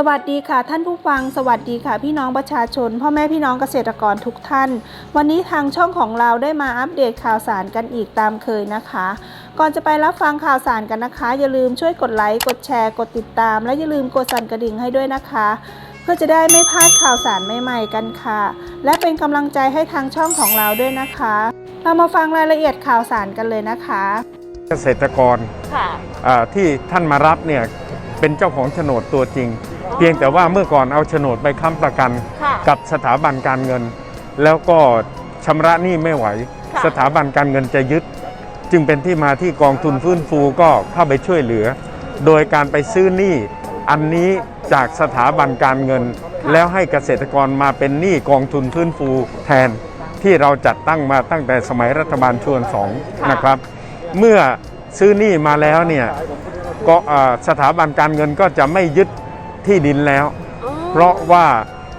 สวัสดีค่ะท่านผู้ฟัง สวัสดีค่ะพี่น้องประชาชน พ่อแม่พี่น้องเกษตรกรทุกท่าน วันนี้ทางช่องของเราได้มาอัปเดตข่าวสารกันอีกตามเคยนะคะ ก่อนจะไปรับฟังข่าวสารกันนะคะ อย่าลืมช่วยกดไลค์กดแชร์กดติดตาม และอย่าลืมกดสั่นกระดิ่งให้ด้วยนะคะ เพื่อจะได้ไม่พลาดข่าวสารใหม่ๆกันค่ะ และเป็นกำลังใจให้ทางช่องของเราด้วยนะคะ เรามาฟังรายละเอียดข่าวสารกันเลยนะคะเกษตรกรค่ะอ่าที่ท่านมารับเนี่ยเป็นเจ้าของโฉนดตัวจริง เพียงแต่ว่าเมื่อก่อนเอาโฉนดไปค้ำประกันค่ะกับสถาบันการเงิน แล้วก็ชำระหนี้ไม่ไหวค่ะสถาบันการเงินจะยึด จึงเป็นที่มาที่กองทุนฟื้นฟูก็เข้าไปช่วยเหลือ โดยการไปซื้อหนี้อันนี้จากสถาบันการเงิน แล้วให้เกษตรกรมาเป็นหนี้กองทุนฟื้นฟูแทนที่เราจัดตั้งมาตั้งแต่สมัยรัฐบาลชวนสองค่ะนะครับ เมื่อซื้อหนี้มาแล้วเนี่ยก็อ่าสถาบันการเงินก็จะไม่ยึด ที่ดินแล้วอ๋อเพราะว่า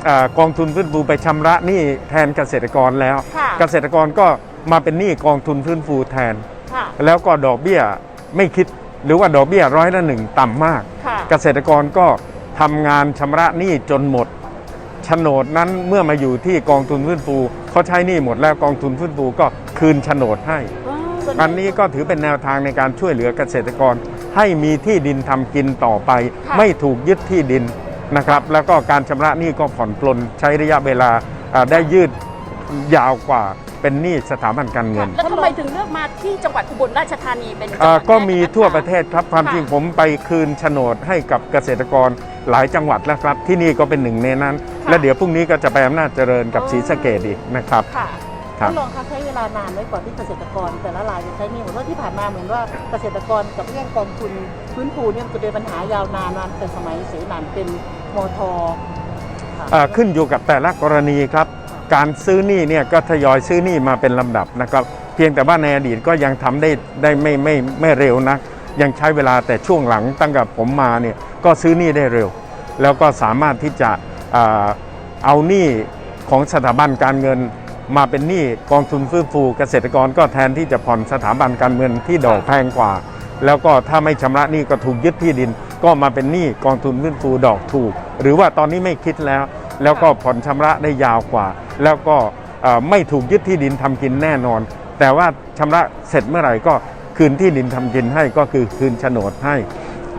อากองทุนฟื้นฟูไปชำระหนี้แทนเกษตรกรแล้วค่ะเกษตรกรก็มาเป็นหนี้กองทุนฟื้นฟูแทนค่ะแล้วก็ดอกเบี้ยไม่คิดหรือว่าดอกเบี้ยร้อยละหนึ่งต่ำมากค่ะเกษตรกรก็ทำงานชำระหนี้จนหมดโฉนดนั้นเมื่อมาอยู่ที่กองทุนฟื้นฟูเขาใช้หนี้หมดแล้วกองทุนฟื้นฟูก็คืนโฉนดให้อ๋ออันนี้ก็ถือเป็นแนวทางในการช่วยเหลือเกษตรกร ให้มีที่ดินทำกินต่อไปค่ะไม่ถูกยึดที่ดินนะครับ แล้วก็การชำระหนี้ก็ผ่อนปลนใช้ระยะเวลาอ่าได้ยืดยาวกว่าเป็นหนี้สถาบันการเงิน แล้วทำไมถึงเลือกมาที่จังหวัดอุบลราชธานีเป็นจังหอ่าวัดก็แรมีนคทั่วประเทศครับความค่ะจริงผมไปคืนโฉนดให้กับเกษตรกรหลายจังหวัดแล้วครับ ที่นี่ก็เป็นหนึ่งในนั้นค่ะและเดี๋ยวพรุ่งนี้ก็จะไปอำนาจเจริญกับอ๋อศรีสะเกดอีกนะครับค่ะครับ ท่านรองคะใช้เวลานานไหมก่อนที่เกษตรกรแต่ละรายจะใช้หนี่เหมือนว่าที่ผ่านมาเหมือนว่าเกษตรกรกับเรื่องกองทุนฟื้นฟูเนี่ยมันจะเป็นปัญหายาวนานนานแต่สมัยเสนานเป็นมทค่ะอ่าขึ้นอยู่กับแต่ละกรณีครับ การซื้อหนี้เนี่ยก็ทยอยซื้อหนี้มาเป็นลำดับนะครับ เพียงแต่ว่าในอดีตก็ยังทำได้ได้ไม่ไม่ไม่เร็วนัก ยังใช้เวลาแต่ช่วงหลังตั้งแต่ผมมาเนี่ยก็ซื้อหนี้ได้เร็ว แล้วก็สามารถที่จะอ่าเอาหนี้ของสถาบันการเงิน มาเป็นหนี้กองทุนฟื้นฟูเกษตรกรก็แทนที่จะผ่อนสถาบันการเงินที่ดอกแพงกว่า แล้วก็ถ้าไม่ชำระหนี้ก็ถูกยึดที่ดิน ก็มาเป็นหนี้กองทุนฟื้นฟูดอกถูก หรือว่าตอนนี้ไม่คิดแล้ว แล้วก็ผ่อนชำระได้ยาวกว่า แล้วก็ไม่ถูกยึดที่ดินทำกินแน่นอน แต่ว่าชำระเสร็จเมื่อไหร่ก็คืนที่ดินทำกินให้ก็คือคืนโฉนดให้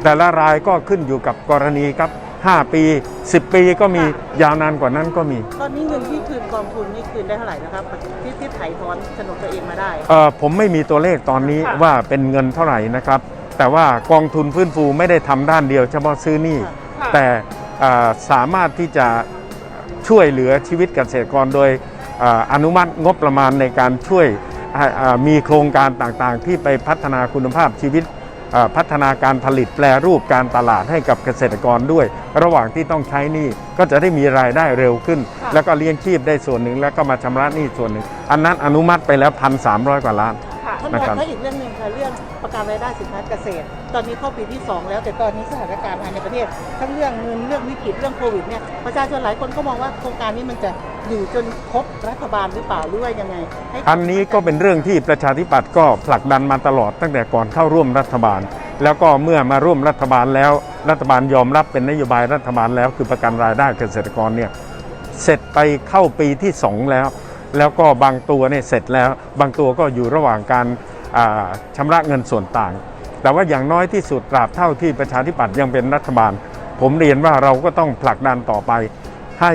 แต่ละรายก็ขึ้นอยู่กับกรณีครับ 5 ปี 10 ปีก็มียาวนานกว่านั้นก็มี ตอนนี้เงินที่คืนกองทุนนี่คืนได้เท่าไหร่นะครับที่ที่ถ่ายถอนโฉนดตัวเองมาได้เอ่อผมไม่มีตัวเลขตอนนี้ค่ะว่าเป็นเงินเท่าไหร่นะครับ แต่ว่ากองทุนฟื้นฟูไม่ได้ทำด้านเดียวเฉพาะซื้อหนี้ค่ะแต่เอ่อสามารถที่จะช่วยเหลือชีวิตเกษตรกรโดยเอ่ออนุมัติงบประมาณในการช่วยให้เอ่อมีโครงการต่างๆ ที่ไปพัฒนาคุณภาพชีวิตเอ่อ พัฒนาการผลิตแปรรูปการตลาดให้กับเกษตรกรด้วย ระหว่างที่ต้องใช้หนี้ก็จะได้มีรายได้เร็วขึ้นค่ะแล้วก็เลี้ยงชีพได้ส่วนหนึ่งแล้วก็มาชำระหนี้ส่วนหนึ่ง อันนั้นอนุมัติไปแล้วพันสามกว่าล้าน ค่ะท่านรนะองครับถ้าอีกเรื่องหนึ่งค่ะเรื่องประกันรายได้สินค้าเกษตร ตอนนี้เข้าปีที่ 2 แล้วแต่ตอนนี้สถานการณ์ภายในประเทศ ทั้งเรื่องเงินเรื่องวิกฤตเรื่องโควิดเนี่ยประชาชนหลายคนก็มองว่าโครงการนี้มันจะอยู่จนครบรัฐบาลหรือเปล่าหรือว่ายังไงให้อันนี้ก็เป็นเรื่องที่ประชาธิปัตย์ก็ผลักดันมาตลอดตั้งแต่ก่อนเข้าร่วมรัฐบาล แล้วก็เมื่อมาร่วมรัฐบาลแล้ว รัฐบาลยอมรับเป็นนโยบายรัฐบาลแล้ว คือประกันรายได้เกษตรกรเนี่ยเสร็จไปเข้าปีที่ 2 แล้ว แล้วก็บางตัวเนี่ยเสร็จแล้ว บางตัวก็อยู่ระหว่างการอ่าชำระเงินส่วนต่าง แต่ว่าอย่างน้อยที่สุดตราบเท่าที่ประชาธิปัตย์ยังเป็นรัฐบาล ผมเรียนว่าเราก็ต้องผลักดันต่อไปให้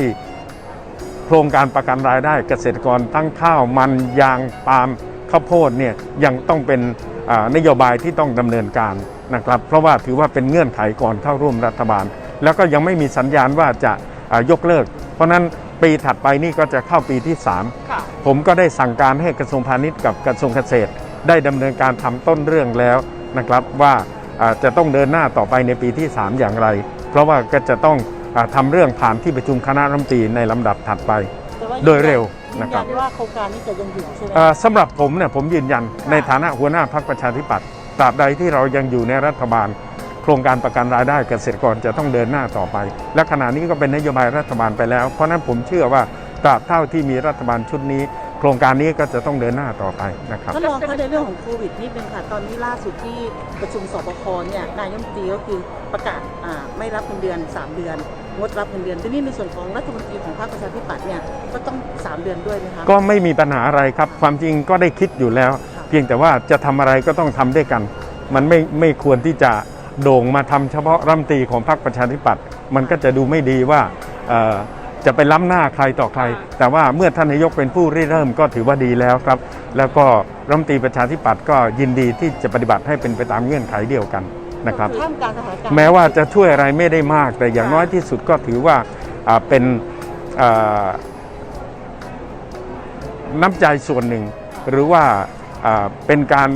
โครงการประกันรายได้เกษตรกรทั้งข้าวมันยางปาล์มข้าวโพดเนี่ยยังต้องเป็นนโยบายที่ต้องดำเนินการนะครับ เพราะว่าถือว่าเป็นเงื่อนไขก่อนเข้าร่วมรัฐบาล แล้วก็ยังไม่มีสัญญาณว่าจะยกเลิก เพราะนั้น ปีถัดไปนี่ก็จะเข้าปีที่3ค่ะผมก็ได้สั่งการให้กระทรวงพาณิชย์กับกระทรวงเกษตร ได้ดำเนินการทำต้นเรื่องแล้วนะครับว่าอ่าจะต้องเดินหน้าต่อไปในปีที่ 3 อย่างไร เพราะว่าก็จะต้องอาทำเรื่องผ่านที่ประชุมคณะรัฐมนตรีในลำดับถัดไปแต่ว่าโดยเร็วยืนะนครัยับนว่าโครงการนี้จะยังอยู่ใช่ไหมเอ่อสำหรับผมเนี่ยผมยืนยันในฐานะหัวหน้าพรรคประชาธิปัตย์ตราบใดที่เรายังอยู่ในรัฐบาล โครงการประกันรายได้เกษตรกรจะต้องเดินหน้าต่อไป และขณะนี้ก็เป็นนโยบายรัฐบาลไปแล้ว เพราะฉะนั้นผมเชื่อว่าตราบเท่าที่มีรัฐบาลชุดนี้ โครงการนี้ก็จะต้องเดินหน้าต่อไปนะครับท่านรองคะในเรื่องของโควิดนิดนึงค่ะตอนนี้ล่าสุดที่ประชุมสบคเนี่ยนายกรัฐมนตรีก็คือประกาศอ่าไม่รับเงินเดือน 3 เดือนงดรับเงินเดือนทีนี้ในส่วนของรัฐมนตรีของพรรคประชาธิปัตย์เนี่ยก็ต้อง 3 เดือนด้วยไหมคะก็ไม่มีปัญหาอะไรครับ ความจริงก็ได้คิดอยู่แล้ว เพียงแต่ว่าจะทำอะไรก็ต้องทำด้วยกัน มันไม่ไม่ควรที่จะ โด่งมาทำเฉพาะรัฐมนตรีของพรรคประชาธิปัตย์มันก็จะดูไม่ดีว่าเอ่อจะไปล้ำหน้าใครต่อใคร แต่ว่าเมื่อท่านนายกเป็นผู้ริเริ่มก็ถือว่าดีแล้วครับ แล้วก็รัฐมนตรีประชาธิปัตย์ก็ยินดีที่จะปฏิบัติให้เป็นไปตามเงื่อนไขเดียวกันนะครับท่ามกลางสถานการณ์แม้ว่าจะช่วยอะไรไม่ได้มาก แต่อย่างน้อยที่สุดก็ถือว่าอ่าเป็นอ่าน้ำใจส่วนหนึ่ง หรือว่าอ่าเป็นการ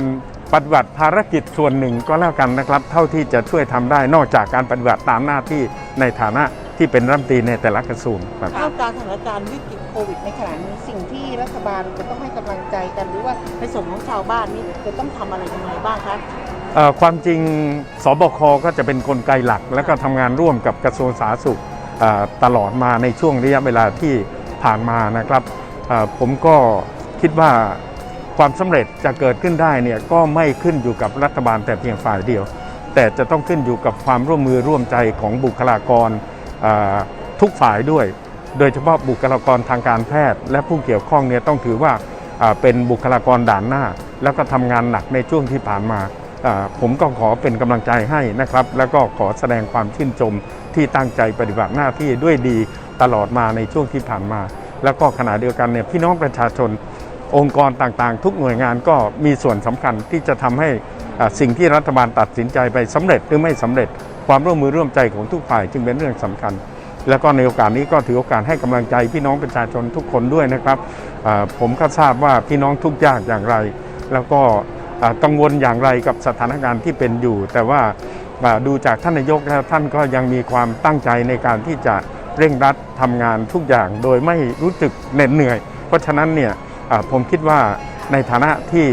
ปฏิบัติภารกิจส่วนหนึ่งก็แล้วกันนะครับ เท่าที่จะช่วยทำได้นอกจากการปฏิบัติตามหน้าที่ในฐานะที่เป็นรัฐมนตรีในแต่ละกระทรวงครับท่ามกลางสถานการณ์วิกฤตโควิดในขณะนี้สิ่งที่รัฐบาลจะต้องให้กำลังใจกันหรือว่าในส่วนของชาวบ้านนี่จะต้องทำอะไรยังไงบ้างคะเอ่อความจริงสบคก็จะเป็นนกลไกหลัก และก็ทำงานร่วมกับกระทรวงสาธารณสุขเอ่อตลอดมาในช่วงระยะเวลาที่ผ่านมานะครับเอ่อผมก็คิดว่า ความสำเร็จจะเกิดขึ้นได้เนี่ยก็ไม่ขึ้นอยู่กับรัฐบาลแต่เพียงฝ่ายเดียว แต่จะต้องขึ้นอยู่กับความร่วมมือร่วมใจของบุคลากรทุกฝ่ายด้วย โดยเฉพาะบุคลากรทางการแพทย์ และผู้เกี่ยวข้องเนี่ยต้องถือว่าเป็นบุคลากรด่านหน้า แล้วก็ทำงานหนักในช่วงที่ผ่านมาผมก็ขอเป็นกำลังใจให้นะครับ แล้วก็ขอแสดงความชื่นชมที่ตั้งใจปฏิบัติหน้าที่ด้วยดีตลอดมาในช่วงที่ผ่านมา แล้วก็ขณะเดียวกันเนี่ยพี่น้องประชาชน องค์กรต่างๆ ทุกหน่วยงานก็มีส่วนสำคัญที่จะทำให้สิ่งที่รัฐบาลตัดสินใจไปสำเร็จหรือไม่สำเร็จ ความร่วมมือร่วมใจของทุกฝ่ายจึงเป็นเรื่องสำคัญ แล้วก็ในโอกาสนี้ก็ถือโอกาสให้กำลังใจพี่น้องประชาชนทุกคนด้วยนะครับผมก็ทราบว่าพี่น้องทุกยากอย่างไร แล้วก็กังวลอย่างไรกับสถานการณ์ที่เป็นอยู่ แต่ว่าดูจากท่านนายกแล้วท่านก็ยังมีความตั้งใจในการที่จะเร่งรัดทำงานทุกอย่าง โดยไม่รู้สึกเหน็ดเหนื่อย เพราะฉะนั้นเนี่ย ผมคิดว่าในฐานะที่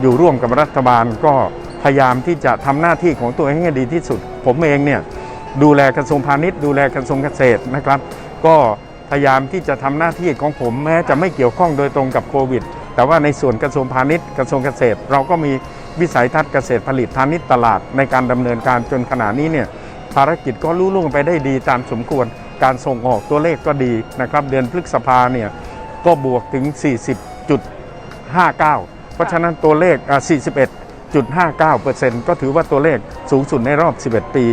อยู่ร่วมกับรัฐบาลก็พยายามที่จะทำหน้าที่ของตัวเองให้ดีที่สุด ผมเองเนี่ยดูแลกระทรวงพาณิชย์ดูแลกระทรวงเกษตรนะครับ ก็พยายามที่จะทำหน้าที่ของผมแม้จะไม่เกี่ยวข้องโดยตรงกับโควิด แต่ว่าในส่วนกระทรวงพาณิชย์กระทรวงเกษตร เราก็มีวิสัยทัศน์เกษตรผลิตพาณิชย์ตลาดในการดำเนินการจนขณะนี้เนี่ยภารกิจก็ลุล่วงไปได้ดีตามสมควร การส่งออกตัวเลขก็ดีนะครับ เดือนพฤษภาเนี่ยก็บวกถึง 40.59 เพราะฉะนั้นตัวเลขอ่า41.59%ก็ถือว่าตัวเลขสูงสุดในรอบ 11 ปี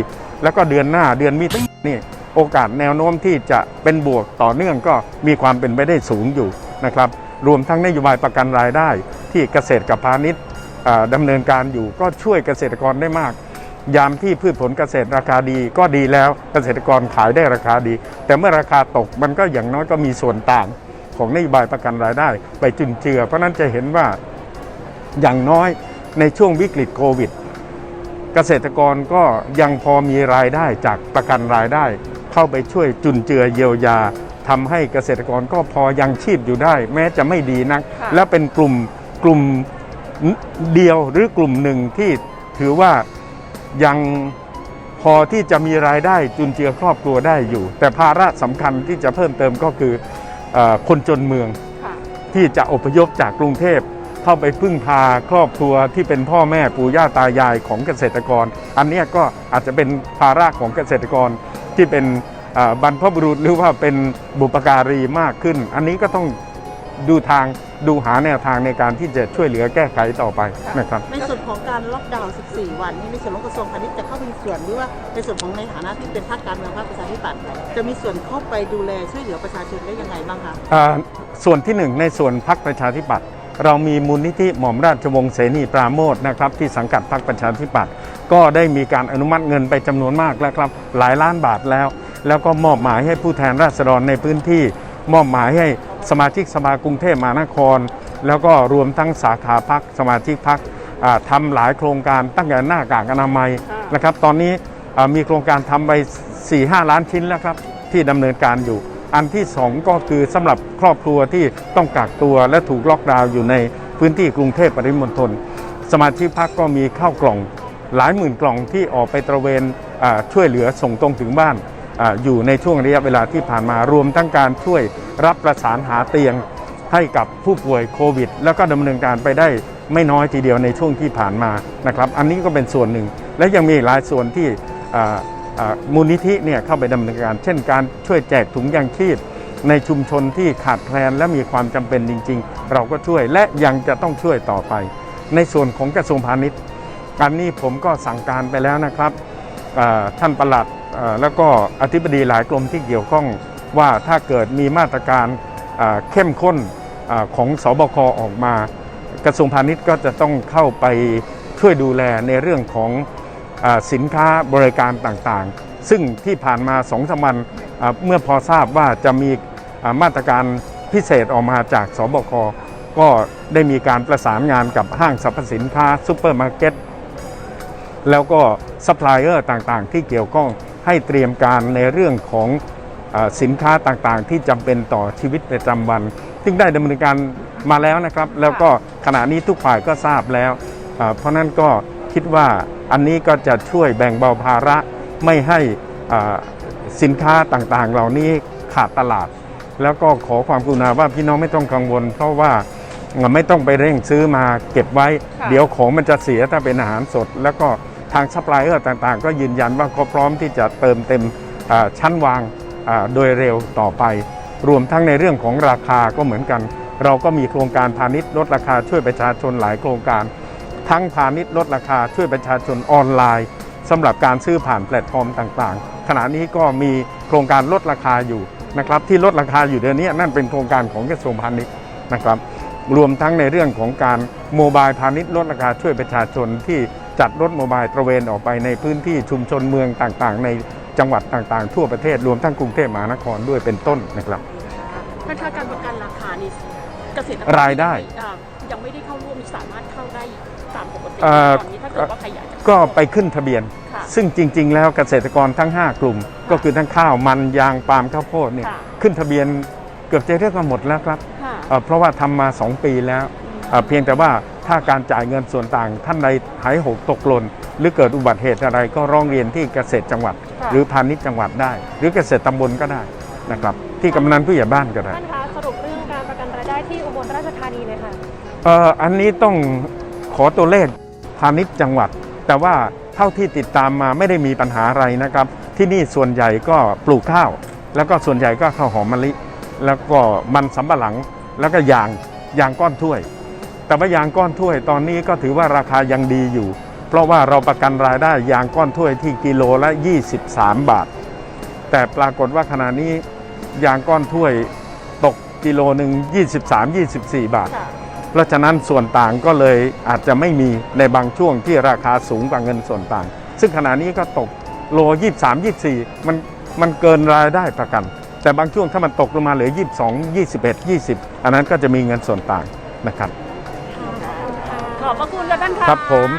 แล้วก็เดือนหน้าเดือนมิถุนายนนี่โอกาสแนวโน้มที่จะเป็นบวกต่อเนื่องก็มีความเป็นไปได้สูงอยู่นะครับ รวมทั้งนโยบายประกันรายได้ที่เกษตรกับพาณิชย์ดำเนินการอยู่ก็ช่วยเกษตรกรได้มาก ยามที่พืชผลเกษตรราคาดีก็ดีแล้วเกษตรกรขายได้ราคาดี แต่เมื่อราคาตกมันก็อย่างน้อยก็มีส่วนต่าง ของนโยบายประกันรายได้ ไปจุนเจือ เพราะฉะนั้นจะเห็นว่าอย่างน้อยในช่วงวิกฤตโควิด เกษตรกรก็ยังพอมีรายได้จากประกันรายได้ เข้าไปช่วยจุนเจือเยียวยาทำให้เกษตรกรก็พอยังชีพอยู่ได้ แม้จะไม่ดีนักค่ะและเป็นกลุ่มกลุ่มเดียวหรือกลุ่มหนึ่งที่ถือว่ายังพอที่จะมีรายได้จุนเจือครอบครัวได้อยู่ แต่ภาระสำคัญที่จะเพิ่มเติมก็คือเออ คนจนเมืองค่ะที่จะอพยพจากกรุงเทพเข้าไปพึ่งพาครอบครัวที่เป็นพ่อแม่ปู่ย่าตายายของเกษตรกร อันเนี้ยก็อาจจะเป็นภาระของเกษตรกรที่เป็นอ่าบรรพบุรุษหรือว่าเป็นบุปการีมากขึ้น อันนี้ก็ต้องดูทาง ดูหาแนวทางในการที่จะช่วยเหลือแก้ไขต่อไปนะครับ ในส่วนของการล็อกดาวน์ 14 วันนี่ในส่วนของกระทรวงพาณิชย์จะเข้ามีส่วนหรือว่าในส่วนของในฐานะที่เป็นภาคการเมืองภาคประชาธิปัตย์จะมีส่วนเข้าไปดูแลช่วยเหลือประชาชนได้ยังไงบ้างคะอ่าส่วนที่หนึ่งในส่วนพักประชาธิปัตย์เรามีมูลนิธิหม่อมราชวงศ์เสนีปราโมทนะครับที่สังกัดพักประชาธิปัตย์ก็ได้มีการอนุมัติเงินไปจำนวนมากแล้วครับหลายล้านบาทแล้ว แล้วก็มอบหมายให้ผู้แทนราษฎรในพื้นที่ มอบหมายให้ สมาชิกสภากรุงเทพมหานคร แล้วก็รวมทั้งสาขาพักสมาชิกพักทำหลายโครงการตั้งแต่หน้ากากอนามัยค่ะนะครับ ตอนนี้อ่ามีโครงการทำไป4-5 ล้านชิ้นแล้วครับ ที่ดำเนินการอยู่ อันที่ 2 ก็คือสำหรับครอบครัวที่ต้องกักตัวและถูกล็อกดาวน์อยู่ในพื้นที่กรุงเทพปริมณฑลสมาชิกพักก็มีข้าวกล่องหลายหมื่นกล่องที่ออกไปตระเวนอ่าช่วยเหลือส่งตรงถึงบ้าน อยู่ในช่วงระยะเวลาที่ผ่านมารวมทั้งการช่วยรับประสานหาเตียงให้กับผู้ป่วยโควิด แล้วก็ดำเนินการไปได้ไม่น้อยทีเดียวในช่วงที่ผ่านมานะครับอันนี้ก็เป็นส่วนหนึ่ง และยังมีหลายส่วนที่มูลนิธิเนี่ยเข้าไปดำเนินการ เช่นการช่วยแจกถุงยางชีพ ในชุมชนที่ขาดแคลนและมีความจำเป็นจริง ๆ เราก็ช่วยและยังจะต้องช่วยต่อไป ในส่วนของกระทรวงพาณิชย์อันนี้ผมก็สั่งการไปแล้วนะครับท่านประหลัด แล้วก็อธิบดีหลายกรมที่เกี่ยวข้องว่าถ้าเกิดมีมาตรการเข้มข้นอของสบคออกมา กระทรวงพาณิชย์ก็จะต้องเข้าไปช่วยดูแลในเรื่องของอสินค้าบริการต่างๆ ซึ่งที่ผ่านมาสองสามวันเมื่อพอทราบว่าจะมีมาตรการพิเศษออกมาจากสบคก็ได้มีการประสานงานกับห้างสรรพสินค้าซูเปอร์มาร์เก็ตแล้วก็ซัพพลายเออร์ต่างๆ ที่เกี่ยวข้อง ให้เตรียมการในเรื่องของอาสินค้าต่างๆ ที่จำเป็นต่อชีวิตประจำวัน ซึ่งได้ดำเนินการมาแล้วนะครับ แล้วก็ขณะนี้ทุกฝ่ายก็ทราบแล้วอ่าเพราะนั้นก็คิดว่าอันนี้ก็จะช่วยแบ่งเบาภาระไม่ให้อ่าสินค้าต่างๆ เหล่านี้ขาดตลาด แล้วก็ขอความกรุณาว่าพี่น้องไม่ต้องกังวล เพราะว่าไม่ต้องไปเร่งซื้อมาเก็บไว้ค่ะเดี๋ยวของมันจะเสียถ้าเป็นอาหารสด แล้วก็ ทางซัพพลายเออร์ต่างๆ ก็ยืนยันว่าเขาพร้อมที่จะเติมเต็มชั้นวางโดยเร็วต่อไป รวมทั้งในเรื่องของราคาก็เหมือนกัน เราก็มีโครงการพาณิชย์ลดราคาช่วยประชาชนหลายโครงการ ทั้งพาณิชย์ลดราคาช่วยประชาชนออนไลน์สำหรับการซื้อผ่านแพลตฟอร์มต่างๆ ขณะนี้ก็มีโครงการลดราคาอยู่นะครับที่ลดราคาอยู่เดือนนี้นั่นเป็นโครงการของกระทรวงพาณิชย์นะครับรวมทั้งในเรื่องของการโมบายพาณิชย์ลดราคาช่วยประชาชนที่ จัดรถโมบายตระเวนออกไปในพื้นที่ชุมชนเมืองต่างๆ ในจังหวัดต่างๆ ทั่วประเทศรวมทั้งกรุงเทพมหานครด้วยเป็นต้นนะครับท่านคะการประกันราคานี่เกษตรกรรายได้อ่ายังไม่ได้เข้าร่วมสามารถเข้าได้ตามปกติเอ่อตอนนี้ถ้าเกิดว่าใครอยากจะก็ไปขึ้นทะเบียนค่ะซึ่งจริง ๆ แล้วเกษตรกรทั้ง 5 กลุ่ม ก็คือทั้งข้าวมันยางปาล์มข้าวโพดเนี่ยค่ะขึ้นทะเบียนเกือบจะเรียกว่าหมดแล้วครับค่ะเอ่อเพราะว่าทำมา 2 ปีแล้วเอ่อเพียงแต่ว่า ถ้าการจ่ายเงินส่วนต่างท่านใดหายหกตกหล่นหรือเกิดอุบัติเหตุอะไรก็ร้องเรียนที่เกษตรจังหวัดค่ะหรือพาณิชย์จังหวัดได้ หรือเกษตรตำบลก็ได้นะครับ ที่กำนันผู้ใหญ่บ้านก็ได้ท่านคะสรุปเรื่องการประกันรายได้ที่อุบลราชธานีเลยค่ะเอ่ออันนี้ต้องขอตัวเลขพาณิชย์จังหวัด แต่ว่าเท่าที่ติดตามมาไม่ได้มีปัญหาอะไรนะครับ ที่นี่ส่วนใหญ่ก็ปลูกข้าว แล้วก็ส่วนใหญ่ก็ข้าวหอมมะลิ แล้วก็มันสำปะหลังแล้วก็ยางยางก้อนถ้วย แต่ว่ายางก้อนถ้วยตอนนี้ก็ถือว่าราคายังดีอยู่ เพราะว่าเราประกันรายได้ยางก้อนถ้วยที่กิโลละ 23 บาท แต่ปรากฏว่าขณะนี้ยางก้อนถ้วยตกกิโลหนึ่ง23-24 บาทค่ะเพราะฉะนั้นส่วนต่างก็เลยอาจจะไม่มีในบางช่วงที่ราคาสูงกว่าเงินส่วนต่าง ซึ่งขณะนี้ก็ตกโล 23 24 มันมันเกินรายได้ประกัน แต่บางช่วงถ้ามันตกลงมาเหลือ 22 21 20 อันนั้นก็จะมีเงินส่วนต่างนะครับ ขอบพระคุณค่ะท่านค่ะ ครับผม